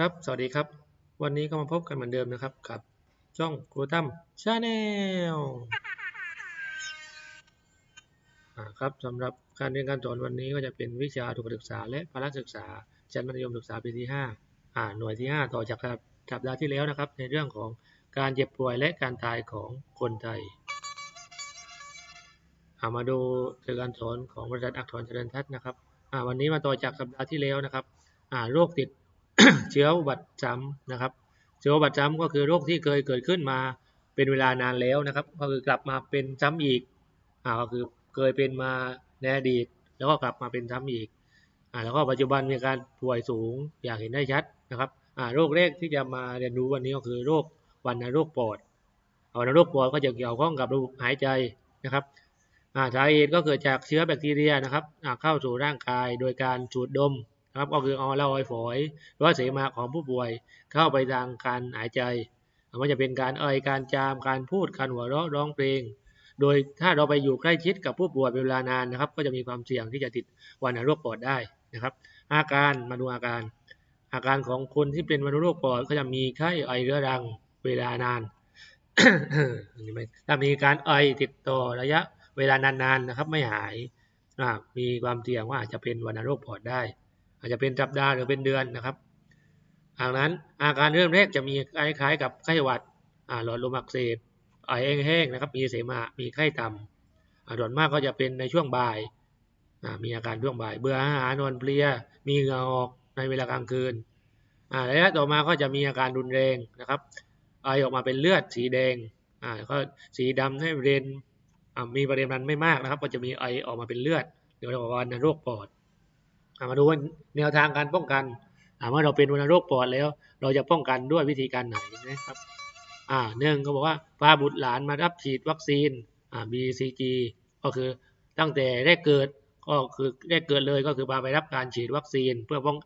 ครับ สวัสดีครับ วันนี้ก็มาพบกันเหมือนเดิมนะครับกับช่องครูตั้มชาแนลครับสำหรับการเรียนการสอนวันนี้ก็จะเป็นวิชาทุกศึกษา และพละศึกษาชั้นมัธยมศึกษาปีที่5อ่าหน่วยที่ 5 ต่อจากสัปดาห์ที่แล้วนะครับ ในเรื่องของการเจ็บป่วยและการตายของคนไทยามาดูการสอนของบริษัทอักษรเจริญทัศน์นะครับวันนี้มาต่อจากสัปดาห์ที่แล้วนะครับโรคติด เชื้ออุบัติซ้ำนะครับ เชื้ออุบัติซ้ำก็คือโรคที่เคยเกิดขึ้นมาเป็นเวลานานแล้วนะครับ ก็คือกลับมาเป็นซ้ำอีกอ่าก็คือเคยเป็นมาในอดีต แล้วก็กลับมาเป็นซ้ำอีกอ่าแล้วก็ปัจจุบันมีการป่วยสูงอย่างเห็นได้ชัดนะครับอ่าโรคแรกที่จะมาเรียนรู้วันนี้ก็คือโรควันโรคปอดวันโรคปอดก็จะเกี่ยวข้องกับระบบหายใจนะครับสาเหตุก็เกิดจากเชื้อแบคทีเรียนะครับเข้าสู่ร่างกายโดยการสูดดม ครับก็คือเอาละออยฝอยหรือว่าเสมหะของผู้ป่วยเข้าไปทางการหายใจมันจะเป็นการเอ่ยการจามการพูดการหัวเราะร้องเพลง โดยถ้าเราไปอยู่ใกล้ชิดกับผู้ป่วยเป็นเวลานานนะครับ ก็จะมีความเสี่ยงที่จะติดวัณโรคปอดได้นะครับ อาการมาดูอาการ อาการของคนที่เป็นวัณโรคปอดก็จะมีไข้ไอเรื้อรังเวลานานถ้ามีการไอติดต่อระยะเวลานานๆนะครับ ไม่หายมีความเสี่ยงว่าอาจจะเป็นวัณโรคปอดได้ อาจจะเป็นสัปดาห์หรือเป็นเดือนนะครับดังนั้นอาการเริ่มแรกจะมีคล้ายๆ กับไข้หวัดหลอดลมอักเสบไอแห้งๆนะครับ มีเสมหะมีไข้ต่ำส่วนมากก็จะเป็นในช่วงบ่ายมีอาการช่วงบ่ายเบื่ออาหารนอนเพลีย มีเหงื่อออกในเวลากลางคืนระยะต่อมาก็จะมีอาการรุนแรงนะครับไอออกมาเป็นเลือดสีแดงอ่าก็สีดำให้เรนมีปริมาณไม่มากนะครับ ก็จะมีไอออกมาเป็นเลือดเดี๋ยวเราบอกว่าโรคปอด มาดูว่าแนวทางการป้องกันเมื่อเราเป็นวัณโรคปอดแล้ว เราจะป้องกันด้วยวิธีการไหนนะครับอ่าหนึ่งก็บอกว่าพาบุตรหลานมารับฉีดวัคซีนอ่า BCG ก็คือตั้งแต่แรกเกิดก็คือแรกเกิดเลยก็คือพาไปรับการฉีดวัคซีนเพื่อป้อง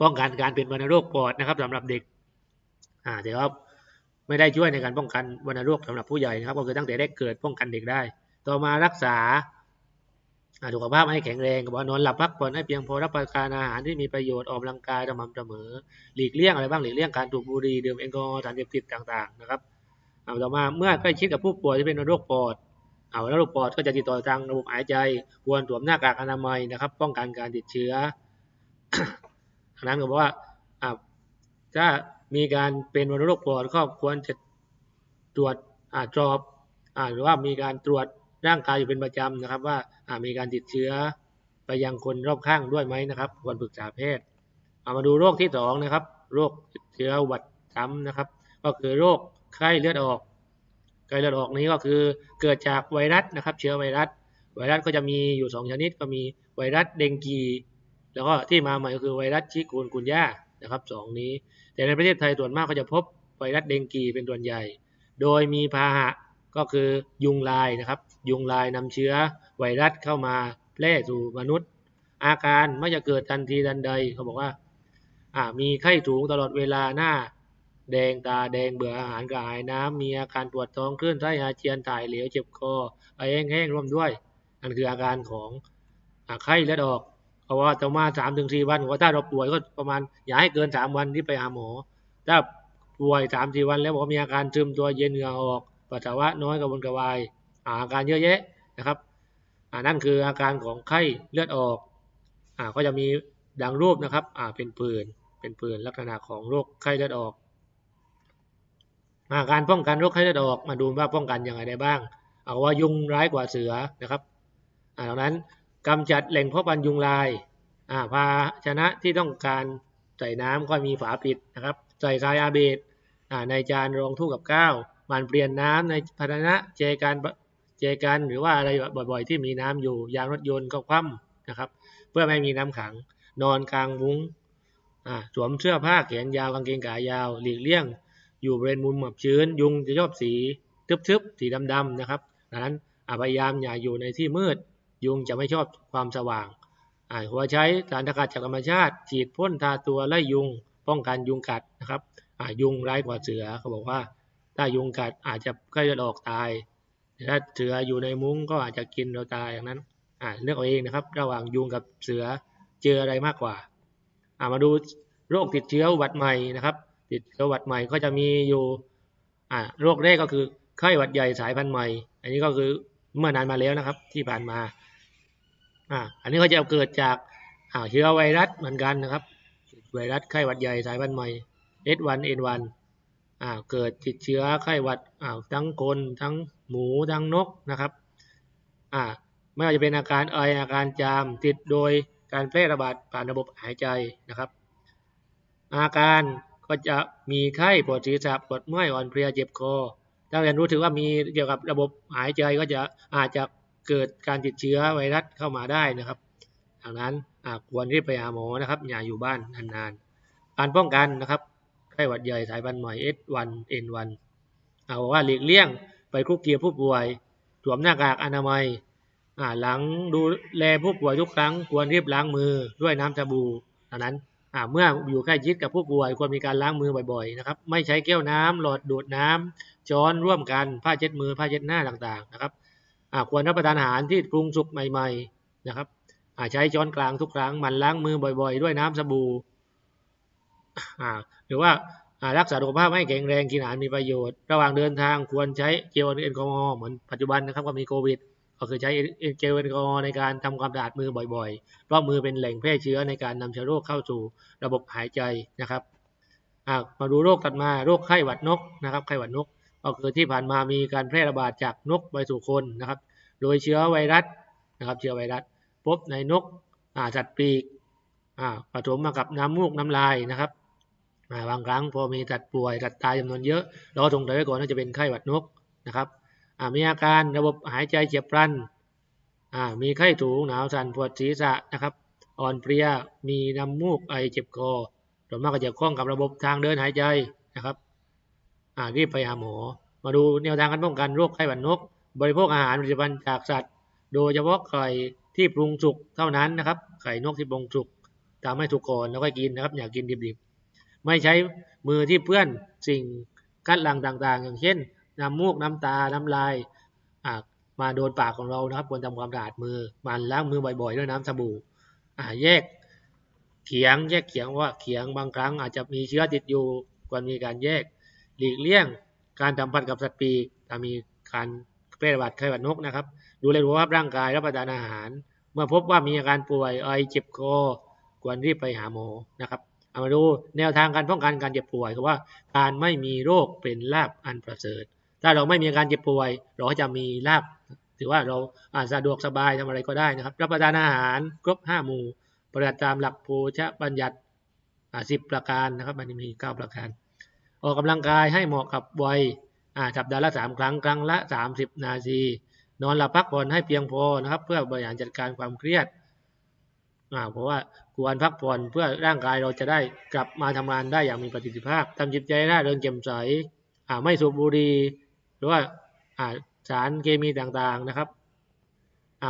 ป้องกันการเป็นวัณโรคปอดนะครับสำหรับเด็กอ่าแต่ว่าไม่ได้ช่วยในการป้องกันวัณโรคสำหรับผู้ใหญ่นะครับ ก็คือตั้งแต่แรกเกิดป้องกันเด็กได้ ต่อมารักษา สุขภาพให้แข็งแรงก็บอกนอนหลับพักผ่อนให้เพียงพอรับประทานอาหารที่มีประโยชน์ออกกำลังกายสม่ำเสมอ หลีกเลี่ยงอะไรบ้างหลีกเลี่ยงการถูกบุหรี่ดื่มแอลกอฮอล์สารเสพติดต่างๆนะครับเอาต่อมาเมื่อใกล้ชิดกับผู้ป่วยที่เป็นโรคปอดเอาแล้วโรคปอดก็จะติดต่อทางระบบหายใจ ควรสวมหน้ากากอนามัยนะครับ ป้องกันการติดเชื้อทางนั้นก็บอกว่าถ้ามีการเป็นโรคปอดก็ควรจะตรวจอ่าจอบหรือว่ามีการตรวจ ร่างกายอยู่เป็นประจำนะครับ ว่ามีการติดเชื้อไปยังคนรอบข้างด้วยไหมนะครับควรปรึกษาแพทย์เอามาดูโรคที่สองนะครับโรคติดเชื้ออุบัติซ้ำนะครับ ก็คือโรคไข้เลือดออกไข้เลือดออกนี้ก็คือเกิดจากไวรัสนะครับ เชื้อไวรัส ไวรัสก็จะมีอยู่ 2 ชนิดก็มีไวรัสเดงกี แล้วก็ที่มาใหม่ก็คือไวรัสชิกูนกุนย่านะครับสองนี้ แต่ในประเทศไทยส่วนมากก็จะพบไวรัสเดงกีเป็นส่วนใหญ่ โดยมีพาหะก็คือยุงลายนะครับ ยุงลายนำเชื้อไวรัสเข้ามาแพร่สู่มนุษย์ อาการไม่จะเกิดทันทีทันใดเขาบอกว่ามีไข้สูงตลอดเวลาหน้า แดงตาแดงเบื่ออาหารกระหายน้ำมีอาการปวดท้องคลื่นไส้อาเจียนถ่ายเหลวเจ็บคอไอแห้งๆร่วมด้วยนั่นคืออาการของไข้เลือดออกเพราะว่าจะมาสามถึงสี่วันว่าถ้าเราป่วยก็ประมาณอย่าให้เกินสามวันที่ไปหาหมอ ถ้าป่วยสามสี่วันแล้วบอกมีอาการซึมตัวเย็นเหงื่อออกปัสสาวะน้อยกระวนกระวาย อาการเยอะแยะนะครับนั่นคืออาการของไข้เลือดออกอก็จะมีดังรูปนะครับเป็นปืนเป็นปืนลักษณะของโรคไข้เลือดออกอาการป้องกันโรคไข้เลือดออกมาดูว่าป้องกันย่างไรได้บ้าง เอาว่ายุงร้ายกว่าเสือนะครับดังนั้นกำจัดแหล่งเพาะพันธุ์ยุงลายาภาชนะที่ต้องการใส่น้ำก็มีฝาปิดนะครับ ใส่ทรายอาเบดในจานรองทู่กับข้าวมันเปลี่ยนน้ำในภาชนะเจกัน เจกันหรือว่าอะไรบ่อยๆ ที่มีน้ำอยู่ ยางรถยนต์ก็คว่ำนะครับ เพื่อไม่มีน้ำขัง นอนกลางมุ้งสวมเสื้อผ้าแขนยาวกางเกงขายาว หลีกเลี่ยง อยู่บริเวณมุมหมอบชื้น ยุงจะชอบสีทึบๆสีดำๆนะครับดังนั้นพยายามอย่าอยู่ในที่มืด ยุงจะไม่ชอบความสว่างหัวใช้สารสกัดจากธรรมชาติ ฉีดพ่นทาตัวไล่ยุง ป้องกันยุงกัดนะครับยุงร้ายกว่าเสือเขาบอกว่า ถ้ายุงกัดอาจจะใกล้จะออกตาย ถ้าเสืออยู่ในมุ้งก็อาจจะกินเราตายอย่างนั้นอ่าเลือกเอาเองนะครับ ระหว่างยุงกับเสือเจออะไรมากกว่าอ่ามาดูโรคติดเชื้ออุบัติใหม่นะครับ ติดเชื้ออุบัติใหม่ก็จะมีอยู่อ่าโรคแรกก็คือไข้หวัดใหญ่สายพันธุ์ใหม่ อันนี้ก็คือเมื่อนานมาแล้วนะครับ ที่ผ่านมาอ่าอันนี้ก็จะเกิดจากอ่าเชื้อไวรัสเหมือนกันนะครับไวรัสไข้หวัดใหญ่สายพันธุ์ใหม่ H1N1 อ่าเกิดติดเชื้อไข้หวัดอ่าทั้งคนทั้ง หมูทั้งนกนะครับอ่าไม่ว่าจะเป็นอาการไออาการจามติดโดยการแพร่ระบาดผ่านระบบหายใจนะครับ อาการก็จะมีไข้ปวดศีรษะปวดเมื่อยอ่อนเพลียเจ็บคอ ถ้าเรียนรู้ถึงว่ามีเกี่ยวกับระบบหายใจก็จะอาจจะเกิดการติดเชื้อไวรัสเข้ามาได้นะครับดังนั้นควรรีบไปหาหมอนะครับอย่าอยู่บ้านนานๆการป้องกันนะครับไข้หวัดใหญ่สายพันธุ์ใหม่ S1N1 เอาว่าหลีกเลี่ยง ไปคุกเคียผู้ป่วยสวมหน้ากากอนามัยหลังดูแลผู้ป่วยทุกครั้งควรรีบล้างมือด้วยน้ำสบู่ดังนั้นเมื่ออยู่ใกล้ชิดกับผู้ป่วยควรมีการล้างมือบ่อยๆนะครับไม่ใช้แก้วน้ำหลอดดูดน้ำช้อนร่วมกันผ้าเช็ดมือผ้าเช็ดหน้าต่างๆนะครับควรรับประทานอาหารที่ปรุงสุกใหม่ๆนะครับใช้ช้อนกลางทุกครั้งมันล้างมือบ่อย ๆ ด้วยน้ำสบู่หรือว่า รักษาสุขภาพให้แข็งแรงกินอาหารมีประโยชน์ ระหว่างเดินทางควรใช้เจลแอลกอฮอล์เหมือนปัจจุบันนะครับก็มีโควิด ก็คือใช้เจลแอลกอฮอล์ในการทำความสะอาดมือบ่อยๆ เพราะมือเป็นแหล่งแพร่เชื้อในการนำเชื้อโรคเข้าสู่ระบบหายใจนะครับมาดูโรคถัดมาโรคไข้หวัดนกนะครับไข้หวัดนก ก็คือที่ผ่านมามีการแพร่ระบาดจากนกไปสู่คนนะครับ โดยเชื้อไวรัสนะครับเชื้อไวรัสพบในนกสัตว์ปีกผสมมากับน้ำมูกน้ำลายนะครับ บางครั้งพอมีสัตว์ป่วยสัตว์ตายจำนวนเยอะ เราก็สงสัยไว้ก่อนว่าจะเป็นไข้หวัดนกนะครับมีอาการระบบหายใจเฉียบพลันมีไข้สูงหนาวสั่นปวดศีรษะนะครับ อ่อนเพลียมีน้ำมูกไอเจ็บคอส่วนมากก็จะคล้องกับระบบทางเดินหายใจนะครับรีบไปหาหมอ มาดูแนวทางการป้องกันโรคไข้หวัดนก บริโภคอาหารผลิตภัณฑ์จากสัตว์ โดยเฉพาะไข่ที่ปรุงสุกเท่านั้นนะครับ ไข่นกที่ปรุงสุกทำให้สุกก่อนแล้วก็กินนะครับ อย่ากกินดิบ ไม่ใช้มือที่เปื้อนสิ่งกัดหลังต่างๆ อย่างเช่น น้ำมูกน้ำตา น้ำลายมาโดนปากของเรานะครับควรทำความสะอาดมือมันล้างมือบ่อยๆ ด้วยน้ำสบู่แยกเขียงแยกเขียงว่าเขียงบางครั้งอาจจะมีเชื้อติดอยู่ควรมีการแยกหลีกเลี่ยง การสัมพันกับสัตว์ปีกถ้ามีการแพร่ระบาดไข้หวัดนกนะครับ ดูแลสุขภาพร่างกายรับประทานอาหาร เมื่อพบว่ามีอาการป่วยไอเจ็บคอควรรีบไปหาหมอนะครับ เอามาดูแนวทางการป้องกันการเจ็บป่วยคือว่าการไม่มีโรคเป็นลาบอันประเสริฐ ถ้าเราไม่มีการเจ็บป่วย เราก็จะมีลาบถือว่าเราอาจสะดวกสบายทำอะไรก็ได้นะครับ รับประทานอาหารครบห้าหมู่ปฏิบัติตามหลักโภชบัญญัติสิบประการนะครับ มันมีเก้าประการ ออกกำลังกายให้เหมาะกับวัยสัปดาห์ละสามครั้ง ครั้งละสามสิบนาที นอนหลับพักผ่อนให้เพียงพอนะครับ เพื่อบริหารจัดการความเครียด เพราะว่าควรพักผ่อนเพื่อร่างกายเราจะได้กลับมาทำงานได้อย่างมีประสิทธิภาพทำจิตใจได้เริงแจ่มใสไม่สูบบุหรี่หรือว่าสารเคมีต่างๆนะครับ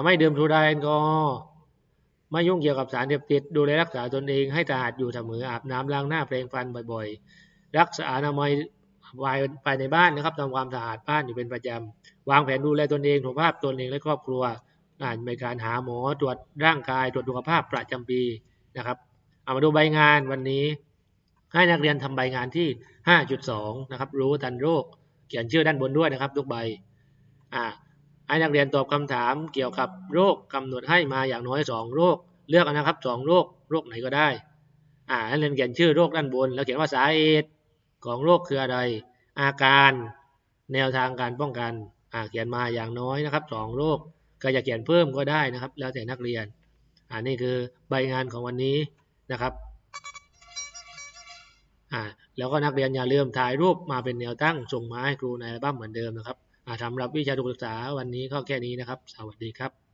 ไม่ดื่มสุราแอลกอฮอล์ไม่ยุ่งเกี่ยวกับสารเสพติดดูแลรักษาตนเองให้สะอาดอยู่เสมออาบน้ำล้างหน้าแปรงฟันบ่อยๆ รักษาอนามัยภายในบ้านนะครับทำความสะอาดบ้านอยู่เป็นประจำวางแผนดูแลตนเองสุขภาพตนเองและครอบครัว ในการหาหมอตรวจร่างกาย ตรวจสุขภาพประจำปีนะครับเอามาดูใบงานวันนี้ ให้นักเรียนทำใบงานที่ 5.2 นะครับ รู้ทันโรค เขียนชื่อด้านบนด้วยนะครับ ทุกใบอ่าให้นักเรียนตอบคำถามเกี่ยวกับโรคกำหนดให้มาอย่างน้อย 2 โรค เลือกนะครับ 2 โรค โรคไหนก็ได้อ่านักเรียนเขียนชื่อโรคด้านบน แล้วเขียนว่าสาเหตุของโรคคืออะไร อาการ แนวทางการป้องกันอ่าเขียนมาอย่างน้อยนะครับ 2 โรค ก็จะเขียนเพิ่มก็ได้นะครับ แล้วแต่นักเรียนอ่านี่คือใบงานของวันนี้นะครับอ่าแล้วก็นักเรียนอย่าลืมถ่ายรูปมาเป็นแนวตั้งส่งมาให้ครูในอัลบั้มเหมือนเดิมนะครับสำหรับวิชาศึกษาวันนี้ก็แค่นี้นะครับ สวัสดีครับ